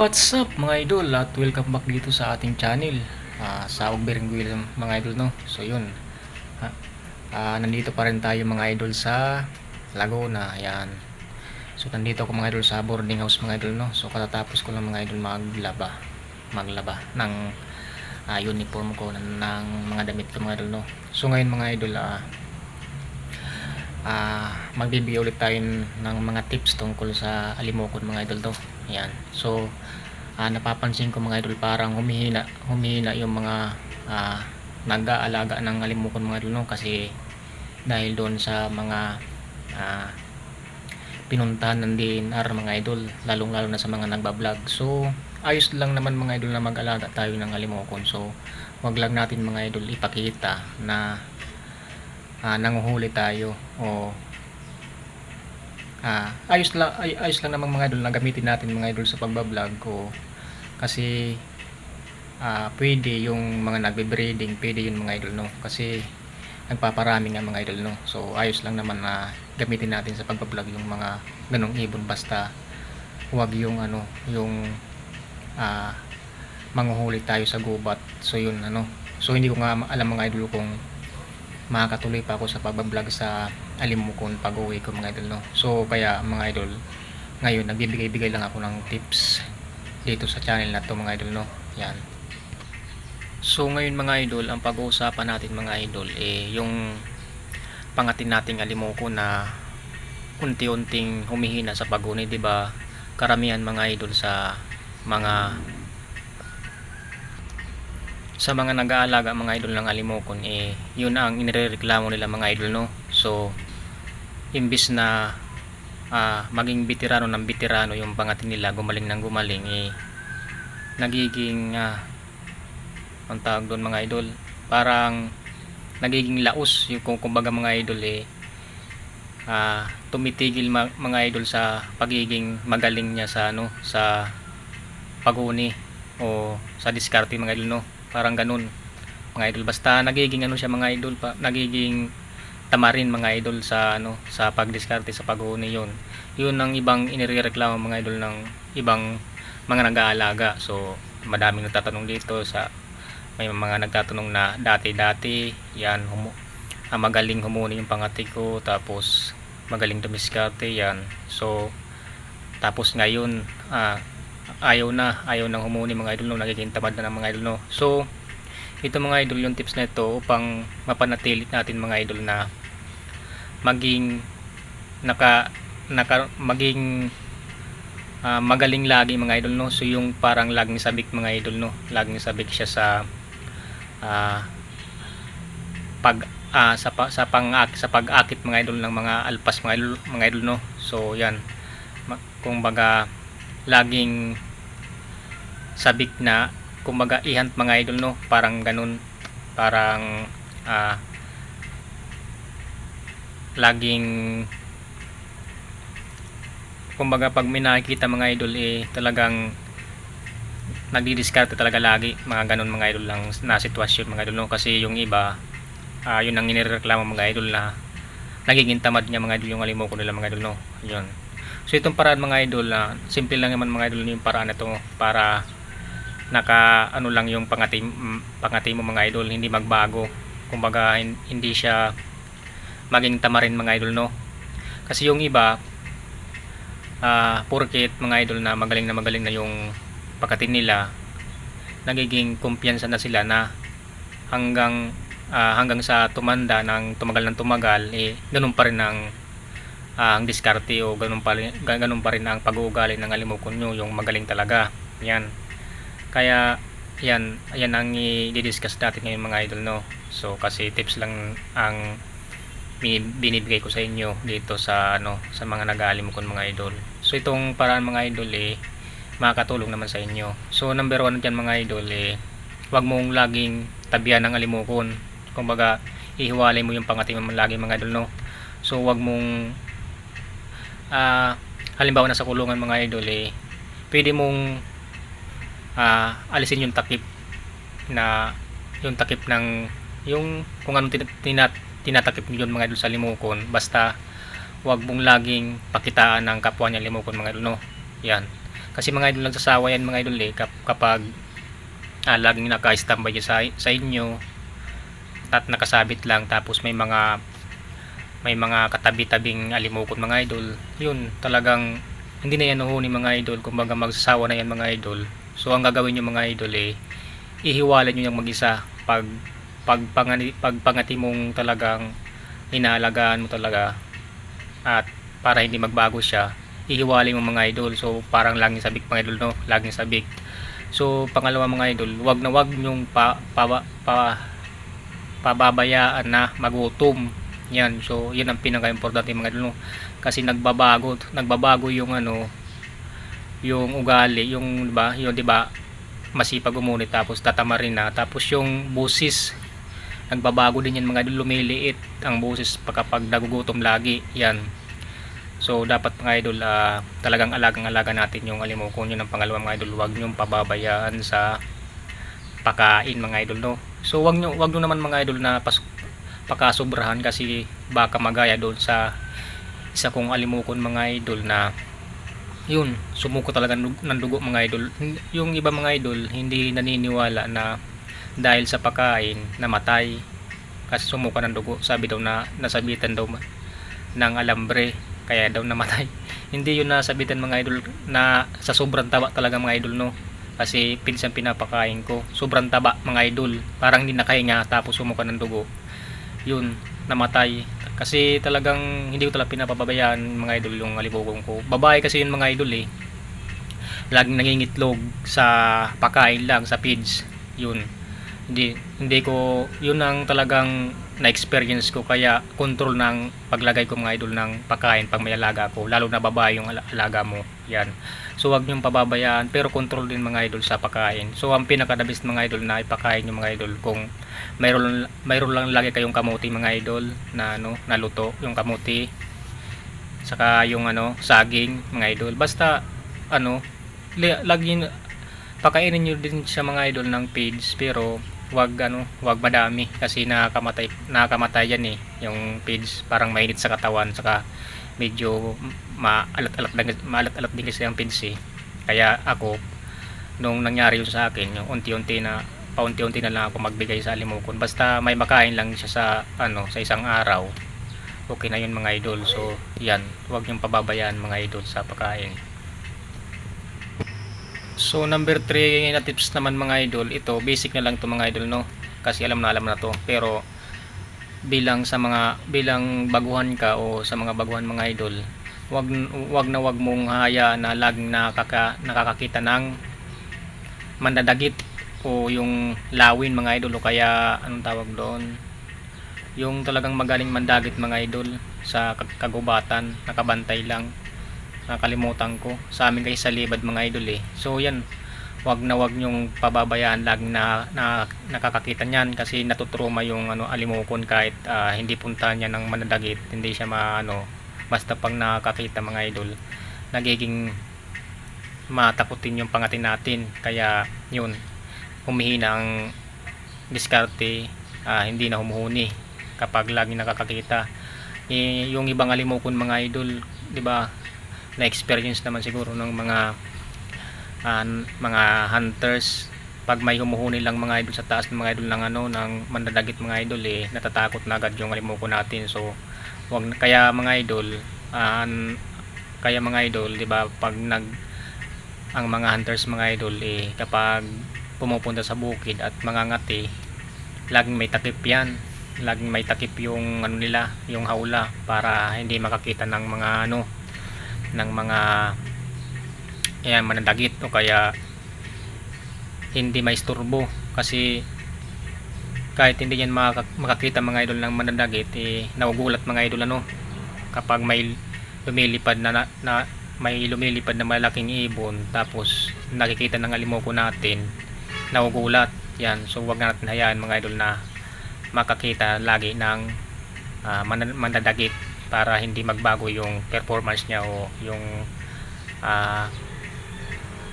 What's up mga idol? At welcome back dito sa ating channel. Ah, sa Ugbering Wheel mga idol no? So yun. Ah, ah, nandito pa rin tayo mga idol sa Laguna. Ayan. So nandito ako mga idol sa boarding house mga idol no? So katatapos ko lang mga idol maglaba. Maglaba ng ah, uniform ko ng, ng mga damit ko mga idol no? So ngayon mga idol ah ah magbibigay ulit tayo ng mga tips tungkol sa alimokon mga idol to. Ayan. So ah, napapansin ko mga idol parang humihina humihina yung mga ah, nag-aalaga ng alimokon mga idol no? Kasi dahil doon sa mga ah, pinuntahan ng DNR mga idol lalong lalo na sa mga nagbablog. So ayos lang naman mga idol na mag-alaga tayo ng alimokon. So wag lang natin mga idol ipakita na ah, nanguhuli tayo o ah, ayos lang ay, ayos lang naman mga idol na gamitin natin mga idol sa pagbablog ko. Kasi ah, pwede yung mga nagbe-breeding pwede yun mga idol no? Kasi nagpaparami nga mga idol no? So ayos lang naman na gamitin natin sa pagbablog yung mga ganong ibon. Basta huwag yung ano yung ah, manguhuli tayo sa gubat. So yun ano? So hindi ko nga alam mga idol kung makakatuloy pa ako sa pagbablog sa alimukon pag uwi ko mga idol no? So kaya mga idol ngayon nagbibigay-bigay lang ako ng tips dito sa channel na to mga idol no? Yan. So ngayon mga idol ang pag-uusapan natin mga idol eh yung pangatin nating alimukon na unti-unting humihina sa paguni di ba? Karamihan mga idol sa mga sa mga nag-aalaga mga idol ng alimokon eh yun ang inireklamo nila mga idol no? So imbis na ah, maging veterano ng veterano yung pangatin nila gumaling ng gumaling eh nagiging ah, ang tawag doon mga idol? Parang nagiging laos yung kung kumbaga mga idol eh ah, tumitigil ma- mga idol sa pagiging magaling niya sa ano sa paguni o sa diskarte mga idol no? Parang ganun. Mga idol basta nagiging ano siya mga idol pa nagiging tamarin mga idol sa ano sa pagdiskarte sa paghuni yun. Yun ang ibang inireklamo mga idol ng ibang mga nag-aalaga. So madaming nagtatanong dito sa may mga nagtatanong na dati-dati yan humu ah, magaling humuni yung pangati ko tapos magaling dumiskarte yan. So tapos ngayon ah, ayaw na ayaw nang humuni mga idol no nagiging tamad na ng mga idol no. So ito mga idol yung tips na ito upang mapanatili natin mga idol na maging naka naka maging ah, magaling lagi mga idol no? So yung parang laging sabik mga idol no? Laging sabik siya sa ah, pag ah, sa sa pang sa pag-akit mga idol ng mga alpas mga idol, mga idol no? So yan. Kung baga laging sabik na kumbaga ihant mga idol no? Parang ganun. Parang ah laging kumbaga pag may nakikita mga idol eh talagang nagdi-discard talaga lagi mga ganun mga idol lang na sitwasyon mga idol no? Kasi yung iba ah yun ang inireklamo mga idol na nagiging tamad niya mga idol yung alimoko nila mga idol no? Yun. So itong paraan mga idol na simple lang naman mga idol yung paraan na to para naka ano lang yung pangati, pangati mo mga idol hindi magbago. Kumbaga hin- hindi siya maging tamarin mga idol no? Kasi yung iba ah porket mga idol na magaling na magaling na yung pagkatin nila nagiging kumpiyansa na sila na hanggang ah, hanggang sa tumanda ng tumagal ng tumagal eh ganun pa rin ang ah, ang diskarte o ganun pa rin, ga- ganun pa rin ang pag-uugali ng alimokon nyo yung magaling talaga. Yan kaya yan yan ang i-discuss natin ngayon mga idol no? So kasi tips lang ang bini- binibigay ko sa inyo dito sa ano sa mga nag-aalimokon mga idol. So itong paraan mga idol eh makakatulong naman sa inyo. So number one dyan mga idol eh wag mong laging tabihan ng alimokon kumbaga ihiwalay mo yung pangati mo lagi mga idol no? So wag mong ah halimbawa nasa kulungan mga idol eh pwede mong ah, alisin yung takip na yung takip ng yung kung anong tina, tina- tinatakip nyo yun mga idol sa limukon. Basta wag mong laging pakitaan ng kapwa niya limukon mga idol no? Yan. Kasi mga idol nagsasawa yan mga idol eh. Kap- kapag ah, laging naka-standby sa, sa inyo at nakasabit lang tapos may mga may mga katabi-tabing alimukot mga idol yun talagang hindi na yan uhuni mga idol. Kumbaga magsasawa na yan mga idol so ang gagawin nyo mga idol eh ihiwalay nyo yung mag-isa. Pag pag, pangani, pag pangati mong talagang inaalagaan mo talaga at para hindi magbago siya ihiwalay mo mga idol. So parang laging sabik mga idol no? Laging sabik. So pangalawa mga idol wag na wag nyong pa, pa, pa, pababayaan na magutom. Yan. So yun ang pinaka importante mga idol no? Kasi nagbabago nagbabago yung ano yung ugali yung di ba yung di ba masipag umunit tapos tatamarin na. Tapos yung busis nagbabago din yan mga lumiliit ang busis pagkapag nagugutom lagi yan. So dapat mga idol ah, talagang alagang alaga natin yung alimokon yun ang pangalawa mga idol. Wag nyong pababayaan sa pakain mga idol no? So wag nyo wag nyo naman mga idol na pas, pakasobrahan kasi baka magaya doon sa isa kong alimokon mga idol na yun sumuko talaga ng dugo mga idol. Yung iba mga idol hindi naniniwala na dahil sa pagkain namatay. Kasi sumuka ng dugo sabi daw na nasabitan daw ng alambre kaya daw namatay. Hindi yun nasabitan mga idol na sa sobrang taba talaga mga idol no? Kasi pinsan pinapakain ko. Sobrang taba mga idol. Parang hindi nakahinga tapos sumuka ng dugo. Yun namatay kasi talagang hindi ko talaga pinapababayaan mga idol yung alibugong ko. Babae kasi yun mga idol eh. Laging nangingitlog sa pakain lang sa feeds yun. Hindi hindi ko yun ang talagang na-experience ko kaya control ng paglagay ko mga idol ng pagkain pag may alaga ko lalo na babae yung ala- alaga mo yan. So wag niyong pababayaan pero control din mga idol sa pagkain. So ang pinaka the best mga idol na ipakain yung mga idol kung mayroon mayroon lang lagi kayong kamuti mga idol na ano naluto yung kamuti saka yung ano saging mga idol. Basta ano lagi pakainin nyo din siya mga idol ng pigs pero wag ano wag madami kasi nakakamatay nakakamatay yan eh. Yung pigs parang mainit sa katawan saka medyo maalat-alat din- maalat-alat din kasi ang pigs eh. Kaya ako nung nangyari yun sa akin yung unti-unti na paunti-unti na lang ako magbigay sa alimokon basta may makain lang siya sa ano sa isang araw okay na yun mga idol. So yan huwag niyong pababayaan mga idol sa pagkain So number 3 na tips naman mga idol, ito basic na lang to mga idol no. Kasi alam na alam na to. Pero bilang sa mga bilang baguhan ka o sa mga baguhan mga idol, wag wag na wag mong haya na laging nakaka, nakakakita ng mandadagit o yung lawin mga idol o kaya anong tawag doon yung talagang magaling mandagit mga idol sa kag- kagubatan nakabantay lang nakalimutan ko. Sa amin kayo sa libad mga idol eh. So yan. Wag na wag nyong pababayaan. Laging na, na nakakakita niyan kasi natutruma yung ano alimokon kahit ah, hindi punta niya ng manadagit. Hindi siya maano basta pang nakakita mga idol. Nagiging matakutin yung pangatin natin. Kaya yun. Humihina ang diskarte ah, hindi na humuhuni kapag lagi nakakakita. Eh, yung ibang alimokon mga idol di ba na experience naman siguro ng mga ah, mga hunters. Pag may humuhuni lang mga idol sa taas ng mga idol ng ano ng mandadagit mga idol eh natatakot na agad yung alimoko natin. So wag kaya mga idol ah, kaya mga idol di ba pag nag ang mga hunters mga idol eh kapag pumupunta sa bukid at mangangati laging may takip yan. Laging may takip yung ano nila yung hawla para hindi makakita ng mga ano ng mga ayan manadagit o kaya hindi may isturbo kasi kahit hindi yan makak- makakita mga idol ng manadagit eh nagugulat mga idol ano kapag may lumilipad na, na, na may lumilipad na malaking ibon tapos nakikita ng alimoko natin nagugulat. Yan so wag natin hayaan mga idol na makakita lagi ng ah, man- mandadagit para hindi magbago yung performance niya o yung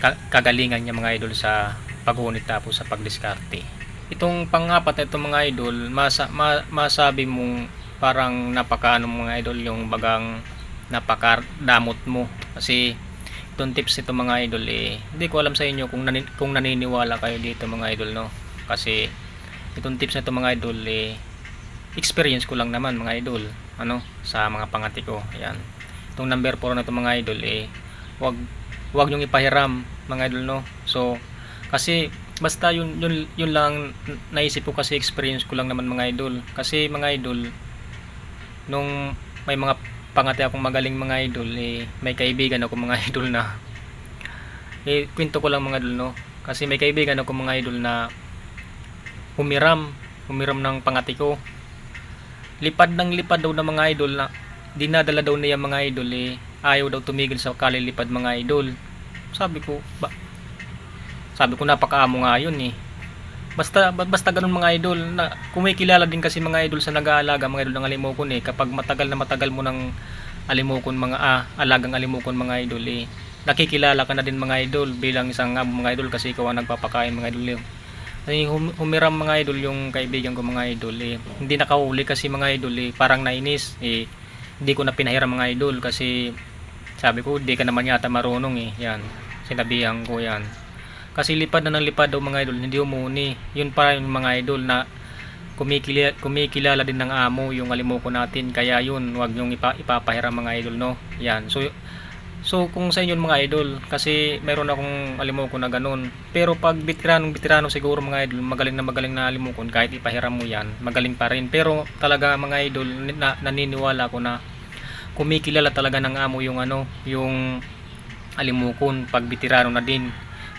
ka- kagalingan niya mga idol sa pagunit tapos sa pagdiskarte. Itong pangapat na itong mga idol masa, ma, masabi mong parang napakaano mga idol yung bagang napakadamot mo. Kasi itong tips nito mga idol eh hindi ko alam sa inyo kung, nani- kung naniniwala kayo dito mga idol no? Kasi itong tips nito mga idol eh experience ko lang naman mga idol ano sa mga pangati ko ayan. Itong number 4 na ito mga idol eh wag wag yung ipahiram mga idol no? So kasi basta yun yun yun lang naisip ko kasi experience ko lang naman mga idol. Kasi mga idol nung may mga pangati akong magaling mga idol eh may kaibigan ako mga idol na eh kwento ko lang mga idol no? Kasi may kaibigan ako mga idol na humiram humiram ng pangati ko lipad ng lipad daw ng mga idol na dinadala daw niya mga idol eh ayaw daw tumigil sa kalilipad mga idol. Sabi ko ba sabi ko napakaamo nga yun eh. Basta ba- basta ganun mga idol na kumikilala din kasi mga idol sa nag-aalaga mga idol ng alimokon eh. Kapag matagal na matagal mo ng alimokon mga ah, alagang alimokon mga idol eh nakikilala ka na din mga idol bilang isang mga idol kasi ikaw ang nagpapakain mga idol eh. Ay, hum- humiram mga idol yung kaibigan ko mga idol eh. Hindi nakahuli kasi mga idol eh. Parang nainis eh. Hindi ko na pinahiram mga idol kasi sabi ko di ka naman yata marunong eh. Yan. Sinabihan ko yan. Kasi lipad na ng lipad daw mga idol. Hindi umuni. Yun pa yung mga idol na kumikilala, kumikilala din ng amo yung alimuko natin. Kaya yun, wag yung ipa, ipapahiram mga idol no. Yan. So So kung sa inyo mga idol, kasi meron akong alimuko na ganun. Pero pag veteranong veterano siguro mga idol, magaling na magaling na alimukon kahit ipahiram mo yan, magaling pa rin. Pero talaga mga idol, na, naniniwala ko na kumikilala talaga ng amo yung ano, yung alimukon pag veterano na din.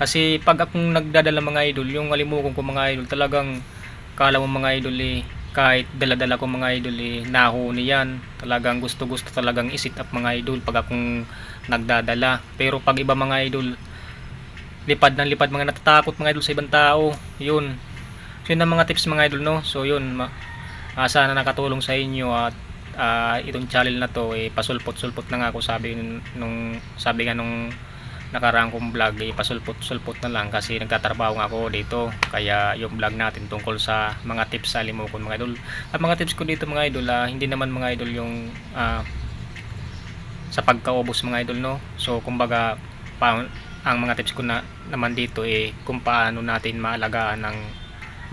Kasi pag akong nagdadala mga idol, yung alimukon ko mga idol, talagang kala mo mga idol eh, kahit dala-dala ko mga idol eh, nahuni yan. Talagang gusto-gusto talagang isit up mga idol pag akong nagdadala. Pero pag iba mga idol, lipad ng lipad mga natatakot mga idol sa ibang tao. Yun. So yun ang mga tips mga idol no. So yun, ma- ah, sana nakatulong sa inyo at ah, itong channel na to eh pasulpot-sulpot na nga ako sabi nun- nung sabi nga nung nakaraang kong vlog eh pasulpot-sulpot na lang kasi nagtatrabaho nga ako dito. Kaya yung vlog natin tungkol sa mga tips sa limukon mga idol. At mga tips ko dito mga idol ah, hindi naman mga idol yung ah, sa pagkaubos mga idol no? So kumbaga pa, ang mga tips ko na naman dito eh kung paano natin maalagaan ng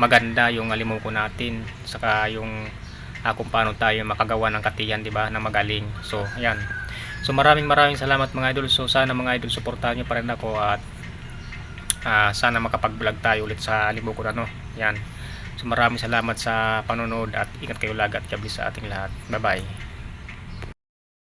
maganda yung alimuko natin. Saka yung ah, kung paano tayo makagawa ng katiyan di ba na magaling. So ayan so maraming maraming salamat mga idol. So sana mga idol suportahan nyo pa rin ako at ah, sana makapag vlog tayo ulit sa alimuko na no yan. So maraming salamat sa panonood at ingat kayo lagat gabi sa ating lahat. Bye bye